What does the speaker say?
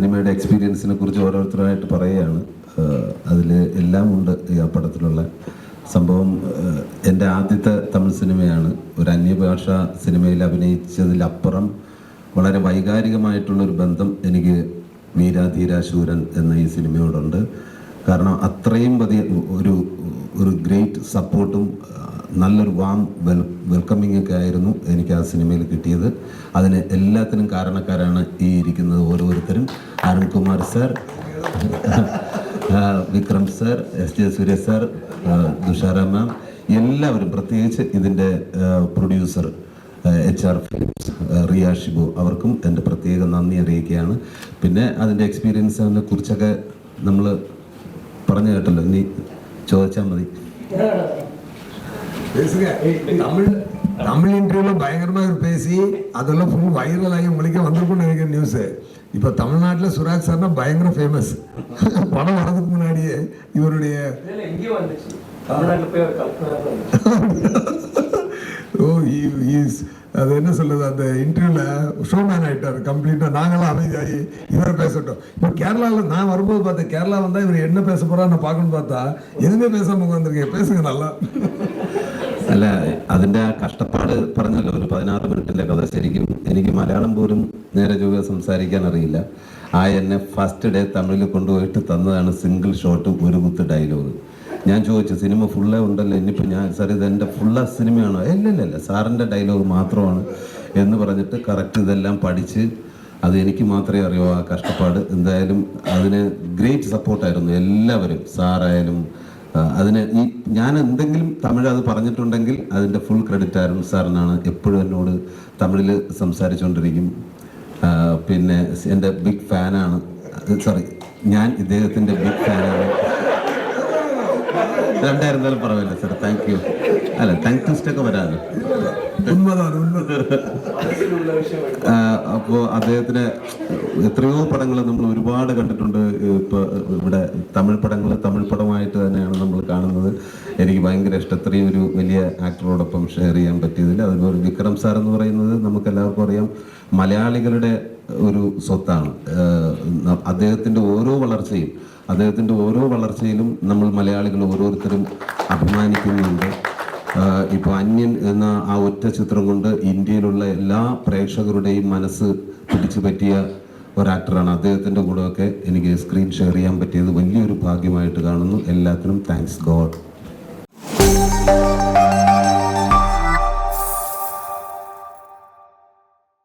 സിനിമയുടെ എക്സ്പീരിയൻസിനെ കുറിച്ച് ഓരോരുത്തരായിട്ട് പറയുകയാണ്. അതിൽ എല്ലാം ഉണ്ട് ഈ ആ പടത്തിലുള്ള സംഭവം. എന്റെ ആദ്യത്തെ തമിഴ് സിനിമയാണ്. ഒരു അന്യഭാഷ സിനിമയിൽ അഭിനയിച്ചതിലപ്പുറം വളരെ വൈകാരികമായിട്ടുള്ളൊരു ബന്ധം എനിക്ക് മീരാ വീരാധീരാശൂരൻ എന്ന ഈ സിനിമയോടുണ്ട്. കാരണം അത്രയും വലിയ ഒരു ഒരു ഗ്രേറ്റ് സപ്പോർട്ടും നല്ലൊരു വാം വെൽ വെൽക്കമിങ് ഒക്കെ ആയിരുന്നു എനിക്ക് ആ സിനിമയിൽ കിട്ടിയത്. അതിന് എല്ലാത്തിനും കാരണക്കാരാണ് ഈ ഇരിക്കുന്നത് ഓരോരുത്തരും. Arunkumar sir Vikram sir S J Surya sir Thushara ma'am എല്ലാവരും പ്രത്യേകിച്ച് ഇതിന്റെ producer H R Philips Riya Shibu അവർക്കും എന്റെ പ്രത്യേക നന്ദി അറിയിക്കുകയാണ്. പിന്നെ അതിന്റെ എക്സ്പീരിയൻസിനെ കുറിച്ചൊക്കെ നമ്മൾ പറഞ്ഞു കേട്ടല്ലോ. ഇനി ചോദിച്ചാൽ മതി. பேசுங்க. தமிழ் தமிழ் இன்டர்வியூல பயங்கரமா பேசி அதெல்லாம் ஃபுல் வைரல் ஆகி உங்களுக்கே வந்திருக்கும்னு நினைக்கிறேன் நியூஸ் இப்போ தமிழ்நாட்டில் சுராஜ் சார்னா பயங்கர ஃபேமஸ் படம் வரதுக்கு முன்னாடியே இவருடைய ஓ இஸ் அது என்ன சொல்றது அந்த இன்டர்வியூல ஷோமேன் ஆயிட்டார் கம்ப்ளீட்டா நாங்களாம் அமைதியாகி இவரை பேசட்டும். இப்போ கேரளாவில் நான் வரும்போது பார்த்தேன் கேரளா வந்தா இவர் என்ன பேச போறா நான் பார்க்கணும்னு பார்த்தா எதுவுமே பேசாம உட்காந்துருக்கேன் பேசுங்க நல்லா. അല്ല അതിന്റെ ആ കഷ്ടപ്പാട് പറഞ്ഞല്ലോ ഒരു പതിനാറ് മിനിറ്റിന്റെ കഥ ശരിക്കും എനിക്ക് മലയാളം പോലും നേരെ ചൊവ്വ സംസാരിക്കാൻ അറിയില്ല. ആ എന്നെ ഫസ്റ്റ് ഡേ തമിഴിൽ കൊണ്ടുപോയിട്ട് തന്നതാണ് സിംഗിൾ ഷോട്ട് ഒരു കുത്ത് ഡയലോഗ് ഞാൻ ചോദിച്ചു സിനിമ ഫുള്ളേ ഉണ്ടല്ലോ ഇനിയിപ്പോൾ ഞാൻ സാർ ഇത് എന്റെ ഫുള്ള സിനിമയാണോ? ഇല്ല ഇല്ല സാറിന്റെ ഡയലോഗ് മാത്രമാണ്. എന്ന് പറഞ്ഞിട്ട് കറക്റ്റ് ഇതെല്ലാം പഠിച്ച് അത് എനിക്ക് മാത്രമേ അറിയൂ ആ കഷ്ടപ്പാട്. എന്തായാലും അതിന് ഗ്രേറ്റ് സപ്പോർട്ടായിരുന്നു എല്ലാവരും സാറായാലും അതിന് ഈ ഞാൻ എന്തെങ്കിലും തമിഴ് അത് പറഞ്ഞിട്ടുണ്ടെങ്കിൽ അതിന്റെ ഫുൾ ക്രെഡിറ്റ് അരുൺ സാറിനാണ് എപ്പോഴും എന്നോട് തമിഴിൽ സംസാരിച്ചുകൊണ്ടിരിക്കും. പിന്നെ എന്റെ ബിഗ് ഫാനാണ് സോറി ഞാൻ ഇദ്ദേഹത്തിന്റെ ബിഗ് ഫാനാണ് രണ്ടായിരുന്നാലും പറവില്ല സാർ താങ്ക് യു അല്ല താങ്ക് ടെസ്റ്റൊക്കെ വരാമല്ലോ അപ്പോ അദ്ദേഹത്തിന് എത്രയോ പടങ്ങൾ നമ്മൾ ഒരുപാട് കണ്ടിട്ടുണ്ട്. ഇപ്പൊ ഇവിടെ തമിഴ് പടങ്ങൾ തമിഴ് പടമായിട്ട് തന്നെയാണ് നമ്മൾ കാണുന്നത്. എനിക്ക് ഭയങ്കര ഇഷ്ടം. ഇത്രയും ഒരു വലിയ ആക്ടറോടൊപ്പം ഷെയർ ചെയ്യാൻ പറ്റിയതിൽ അതുപോലെ വിക്രം സാർ എന്ന് പറയുന്നത് നമുക്ക് എല്ലാവർക്കും അറിയാം മലയാളികളുടെ ഒരു സ്വത്താണ്. അദ്ദേഹത്തിന്റെ ഓരോ വളർച്ചയും അദ്ദേഹത്തിന്റെ ഓരോ വളർച്ചയിലും നമ്മൾ മലയാളികൾ ഓരോരുത്തരും അഭിമാനിക്കുന്നുണ്ട്. ഇപ്പോൾ അന്യൻ എന്ന ആ ഒറ്റ ചിത്രം കൊണ്ട് ഇന്ത്യയിലുള്ള എല്ലാ പ്രേക്ഷകരുടെയും മനസ്സ് പിടിച്ചു പറ്റിയ ഒരാക്ടറാണ് അദ്ദേഹത്തിന്റെ കൂടെയൊക്കെ എനിക്ക് സ്ക്രീൻ ഷെയർ ചെയ്യാൻ പറ്റിയത്. വലിയൊരു ഭാഗ്യമായിട്ട് കാണുന്നു. എല്ലാത്തിനും താങ്ക്സ് ഗോഡ്